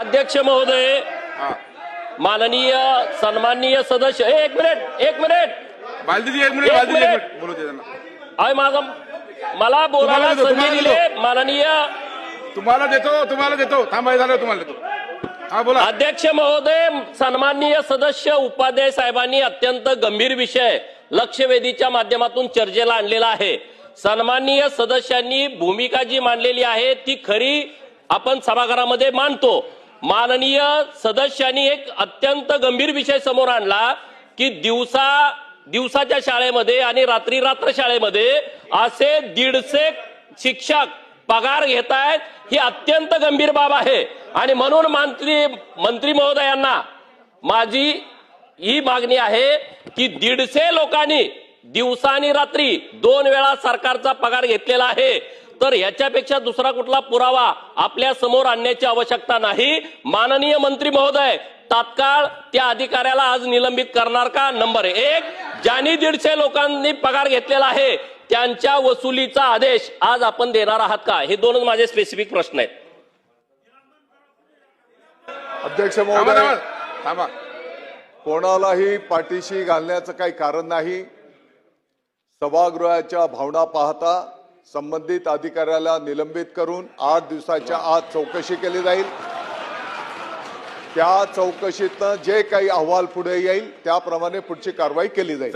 अध्यक्ष महोदय माननीय सन्माननीय सदस्य एक मिनिट एक मिनिट. बालदीजी एक मिनिट बालदीजी एक मिनिट. बोलू दे त्यांना. माझा मला बोलायला देतो, संधी तुम्हाला दिली. माननीय तुम्हाला देतो तुम्हाला देतो. थांबा हे झालं तुम्हाला देतो. हा बोला. अध्यक्ष महोदय सन्माननीय सदस्य उपाध्याय साहेबांनी अत्यंत गंभीर विषय लक्षवेधीच्या माध्यमातून चर्चेला आणलेला आहे. सन्माननीय सदस्यांनी भूमिका जी मांडलेली आहे ती खरी आपण सभागृहामध्ये मांडतो माननीय सदस्यांनी एक अत्यंत गंभीर विषय समोर आणला की दिवसा दिवसाच्या शाळेमध्ये आणि रात्री रात्र शाळेमध्ये असे दीडशे शिक्षक पगार घेत आहेत ही अत्यंत गंभीर बाब आहे. आणि म्हणून मंत्री मंत्री महोदयांना माझी ही मागणी आहे की दीडशे लोकांनी दिवसा आणि रात्री दोन वेळा सरकारचा पगार घेतलेला आहे. तर याच्यापेक्षा दुसरा कुठला पुरावा आपल्यासमोर आणण्याची आवश्यकता नाही. माननीय मंत्री महोदय तात्काळ त्या अधिकाऱ्याला आज निलंबित करणार का? नंबर एक ज्यांनी दीडशे लोकांनी पगार घेतलेला आहे त्यांच्या वसुलीचा आदेश आज आपण देणार आहात का? हे दोनच माझे स्पेसिफिक प्रश्न आहेत. अध्यक्ष महोदय. थांबा. थांबा. कोणालाही पाठीशी घालण्याचं काही कारण नाही. सभागृहाच्या भावना पाहता संबंधित अधिकाऱ्याला निलंबित करून आठ दिवसाच्या आत चौकशी केली जाईल. त्या चौकशीतनं जे काही अहवाल पुढे येईल त्याप्रमाणे पुढची कारवाई केली जाईल.